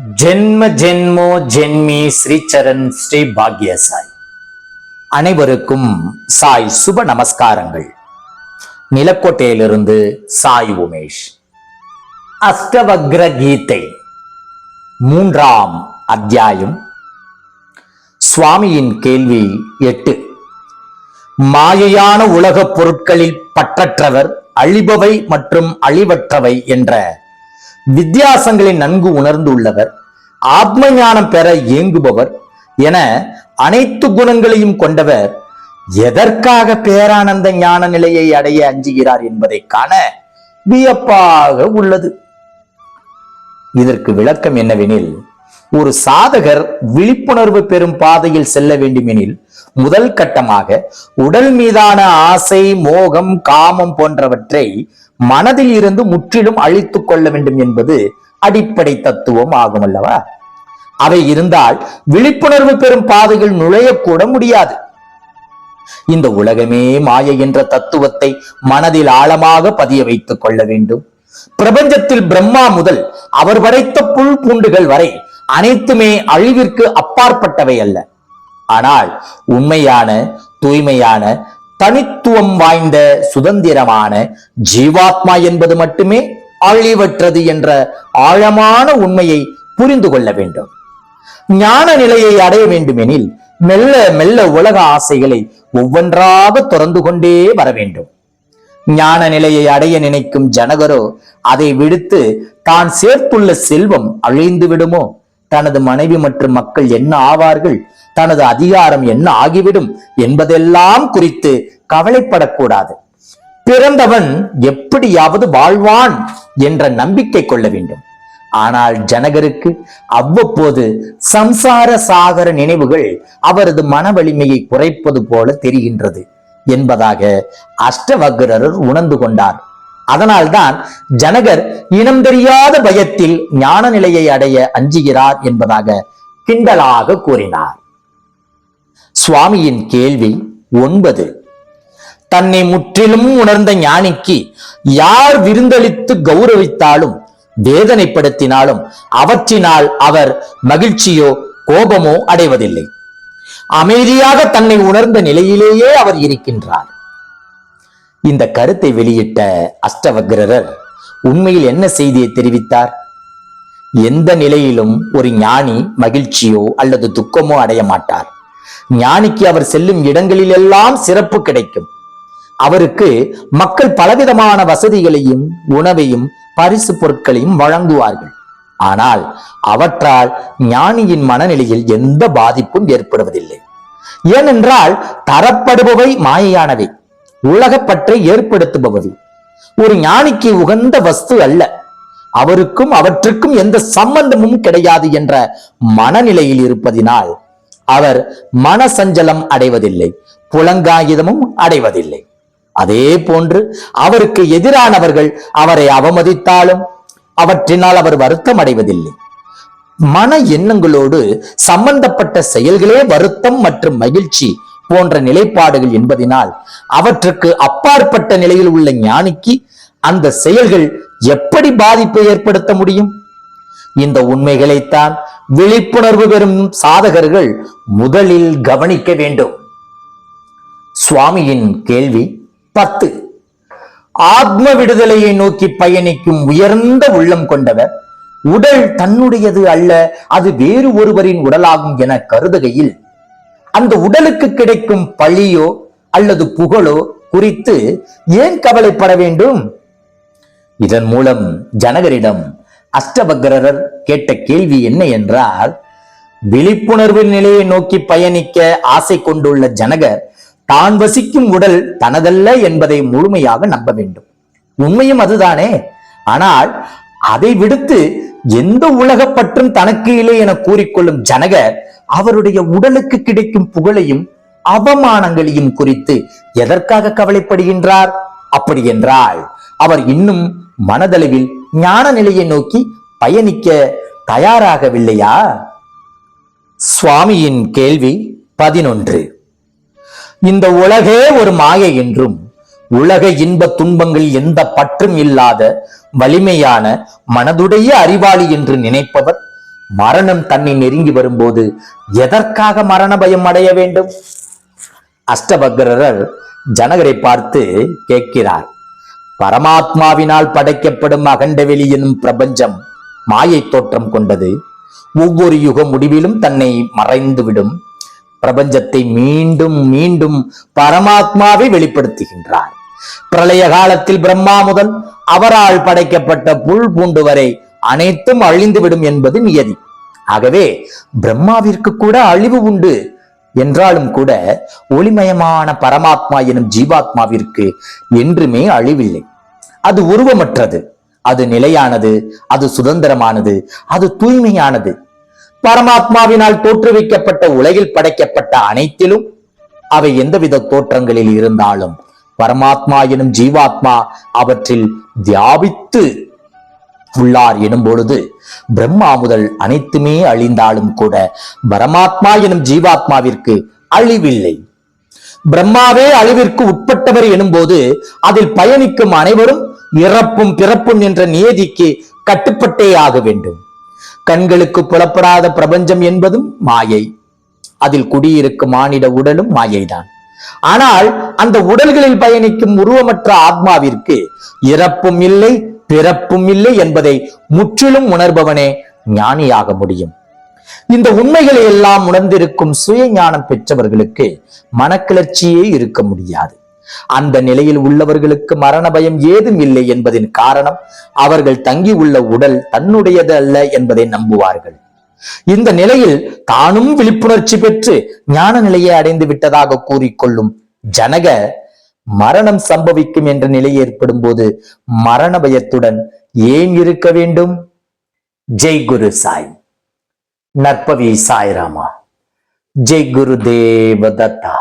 ஜென்ம ஜென்மோ ஜென்மி ஸ்ரீச்சரண் ஸ்ரீ பாக்ய சாய் அனைவருக்கும் சாய் சுப நமஸ்காரங்கள். நிலக்கோட்டையிலிருந்து சாய் உமேஷ். அஷ்டவக்ர கீதை மூன்றாம் அத்தியாயம். சுவாமியின் கேள்வி எட்டு. மாயையான உலகப் பொருட்களில் பற்றற்றவர் அழிபவை மற்றும் அழிவற்றவை என்ற வித்தியாசங்களை நன்கு உணர்ந்துள்ளவர் ஆத்ம ஞானம் பெற ஏங்குபவர் என அனைத்து குணங்களையும் கொண்டவர் எதற்காக பேரானந்த ஞான நிலையை அடைய அஞ்சுகிறார் என்பதை காண வியப்பாக உள்ளது. இதற்கு விளக்கம் என்னவெனில் ஒரு சாதகர் விழிப்புணர்வு பெறும் பாதையில் செல்ல வேண்டுமெனில் முதல் கட்டமாக உடல் மீதான ஆசை மோகம் காமம் போன்றவற்றை மனதில் இருந்து முற்றிலும் அழித்துக் கொள்ள வேண்டும் என்பது அடிப்படை தத்துவம் ஆகும் அல்லவா அவை இருந்தால் விழிப்புணர்வு பெறும் பாதையில் நுழையக்கூட முடியாது. இந்த உலகமே மாய என்ற தத்துவத்தை மனதில் ஆழமாக பதிய வைத்துக் கொள்ள வேண்டும். பிரபஞ்சத்தில் பிரம்மா முதல் அவர் வரைத்த புல் பூண்டுகள் வரை அனைத்துமே அழிவிற்கு அப்பாற்பட்டவை அல்ல. ஆனால் உண்மையான தூய்மையான தனித்துவம் வாய்ந்த சுதந்திரமான ஜீவாத்மா என்பது மட்டுமே அழிவற்றது என்ற ஆழமான உண்மையை புரிந்து கொள்ள வேண்டும். ஞான நிலையை அடைய வேண்டுமெனில் மெல்ல மெல்ல உலக ஆசைகளை ஒவ்வொன்றாக திறந்து கொண்டே வர வேண்டும். ஞான நிலையை அடைய நினைக்கும் ஜனகரோ அதை விடுத்து தான் சேர்த்துள்ள செல்வம் அழிந்து விடுமோ? தனது மனைவி மற்றும் மக்கள் என்ன ஆவார்கள்? தனது அதிகாரம் என்ன ஆகிவிடும்? என்பதெல்லாம் குறித்து கவலைப்படக்கூடாது. பிறந்தவன் எப்படியாவது வாழ்வான் என்ற நம்பிக்கை கொள்ள வேண்டும். ஆனால் ஜனகருக்கு அவ்வப்போது சம்சார சாகர நினைவுகள் அவரது மன வலிமையை குறைப்பது போல தெரிகின்றது என்பதாக அஷ்டவக்ரர் உணர்ந்து கொண்டார். அதனால்தான் ஜனகர் இனம் தெரியாத பயத்தில் ஞான நிலையை அடைய அஞ்சுகிறார் என்பதாக கிண்டலாக கூறினார். சுவாமியின் கேள்வி ஒன்பது. தன்னை முற்றிலும் உணர்ந்த ஞானிக்கு யார் விருந்தளித்து கௌரவித்தாலும் வேதனைப்படுத்தினாலும் அவற்றினால் அவர் மகிழ்ச்சியோ கோபமோ அடைவதில்லை. அமைதியாக தன்னை உணர்ந்த நிலையிலேயே அவர் இருக்கின்றார். இந்த கருத்தை வெளியிட்ட அஷ்டவக்ரர் உண்மையில் என்ன செய்தியை தெரிவித்தார்? எந்த நிலையிலும் ஒரு ஞானி மகிழ்ச்சியோ அல்லது துக்கமோ அடைய மாட்டார். ஞானிக்கு அவர் செல்லும் இடங்களிலெல்லாம் சிறப்பு கிடைக்கும். அவருக்கு மக்கள் பலவிதமான வசதிகளையும் உணவையும் பரிசு பொருட்களையும் வழங்குவார்கள். ஆனால் அவற்றால் ஞானியின் மனநிலையில் எந்த பாதிப்பும் ஏற்படுவதில்லை. ஏனென்றால் தரப்படுபவை மாயையானவை. உலகப்பற்றை ஏற்படுத்துபவை ஒரு ஞானிக்கு உகந்த வஸ்து அல்ல. அவருக்கும் அவற்றுக்கும் எந்த சம்பந்தமும் கிடையாது என்ற மனநிலையில் இருப்பதினால் அவர் மனசஞ்சலம் அடைவதில்லை புலங்காயுதமும் அடைவதில்லை. அதே போன்று அவருக்கு எதிரானவர்கள் அவரை அவமதித்தாலும் அவற்றினால் அவர் வருத்தம் அடைவதில்லை மன எண்ணங்களோடு சம்பந்தப்பட்ட செயல்களே வருத்தம் மற்றும் மகிழ்ச்சி போன்ற நிலைப்பாடுகள் என்பதினால் அவற்றுக்கு அப்பாற்பட்ட நிலையில் உள்ள ஞானிக்கு அந்த செயல்கள் எப்படி பாதிப்பை ஏற்படுத்த முடியும்? இந்த உண்மைகளைத்தான் விழிப்புணர்வு பெறும் சாதகர்கள் முதலில் கவனிக்க வேண்டும். சுவாமியின் கேள்வி பத்து. ஆத்ம விடுதலையை நோக்கி பயணிக்கும் உயர்ந்த உள்ளம் கொண்டவர் உடல் தன்னுடையது அல்ல அது வேறு ஒருவரின் உடலாகும் என கருதுகையில் அந்த உடலுக்கு கிடைக்கும் பழியோ அல்லது புகழோ குறித்து ஏன் கவலைப்பட வேண்டும்? இதன் மூலம் ஜனகரிடம் அஷ்டபக்ரர் கேட்ட கேள்வி என்ன என்றால் விழிப்புணர்வு நிலையை நோக்கி பயணிக்க ஆசை கொண்டுள்ள ஜனகர் தான் வசிக்கும் உடல் தனதல்ல என்பதை முழுமையாக நம்ப வேண்டும். உண்மையும் அதுதானே. ஆனால் அதை விடுத்து எந்த உலகப்பற்றும் தனக்கு இல்லை என கூறிக்கொள்ளும் ஜனகர் அவருடைய உடலுக்கு கிடைக்கும் புகழையும் அவமானங்களையும் குறித்து எதற்காக கவலைப்படுகின்றார்? அப்படி என்றால் அவர் இன்னும் மனதளவில் ஞான நிலையை நோக்கி பயணிக்க தயாராகவில்லையா? சுவாமியின் கேள்வி பதினொன்று. இந்த உலகே ஒரு மாயை என்றும் உலக இன்ப துன்பங்கள் எந்த பற்றும் இல்லாத வலிமையான மனதுடைய அறிவாளி என்று நினைப்பவர் மரணம் தன்னை நெருங்கி வரும்போது எதற்காக மரண பயம் அடைய வேண்டும்? அஷ்டபக்ரர் ஜனகரை பார்த்து கேட்கிறார். பரமாத்மாவினால் படைக்கப்படும் அகண்டவெளி எனும் பிரபஞ்சம் மாயை தோற்றம் கொண்டது. ஒவ்வொரு யுக முடிவிலும் தன்னை மறைந்துவிடும். பிரபஞ்சத்தை மீண்டும் மீண்டும் பரமாத்மாவை வெளிப்படுத்துகின்றார். பிரளய காலத்தில் பிரம்மா முதல் அவரால் படைக்கப்பட்ட புல் பூண்டு வரை அனைத்தும் அழிந்துவிடும் என்பது நியதி. ஆகவே பிரம்மாவிற்கு கூட அழிவு உண்டு. என்றாலும் கூட ஒளிமயமான பரமாத்மா எனும் ஜீவாத்மாவிற்கு என்றுமே அழிவில்லை. அது உருவமற்றது. அது நிலையானது அது சுதந்திரமானது அது தூய்மையானது. பரமாத்மாவினால் தோற்றுவிக்கப்பட்ட உலகில் படைக்கப்பட்ட அனைத்திலும் அவை எந்தவித தோற்றங்களில் இருந்தாலும் பரமாத்மா எனும் ஜீவாத்மா அவற்றில் தியாபித்து உள்ளார் எனும் பொழுது பிரம்மா முதல் அனைத்துமே அழிந்தாலும் கூட பரமாத்மா எனும் ஜீவாத்மாவிற்கு அழிவில்லை. பிரம்மாவே அழிவிற்கு உட்பட்டவர் எனும்போது அதில் பயணிக்கும் அனைவரும் இறப்பும் பிறப்பும் என்ற நியதிக்கு கட்டுப்பட்டே ஆக வேண்டும். கண்களுக்கு புலப்படாத பிரபஞ்சம் என்பதும் மாயை. அதில் குடியிருக்கும் மானிட உடலும் மாயைதான். ஆனால் அந்த உடல்களில் பயணிக்கும் உருவமற்ற ஆத்மாவிற்கு இறப்பும் இல்லை பிறப்பும் இல்லை என்பதை முற்றிலும் உணர்பவனே ஞானியாக முடியும். இந்த உண்மைகளை எல்லாம் உணர்ந்திருக்கும் சுய ஞானம் பெற்றவர்களுக்கு மனக்கிளர்ச்சியே இருக்க முடியாது. அந்த நிலையில் உள்ளவர்களுக்கு மரண பயம் ஏதும் இல்லை என்பதின் காரணம் அவர்கள் தங்கியுள்ள உடல் தன்னுடையது அல்ல என்பதை நம்புவார்கள். இந்த நிலையில் தானும் விழிப்புணர்ச்சி பெற்று ஞான நிலையை அடைந்து விட்டதாக கூறிக்கொள்ளும் ஜனக மரணம் சம்பவிக்கும் என்ற நிலை ஏற்படும் போது மரண பயத்துடன் ஏன் இருக்க வேண்டும்? ஜெய் குரு சாய். நற்பவி சாய்ராமா. ஜெய் குரு தேவதத்தா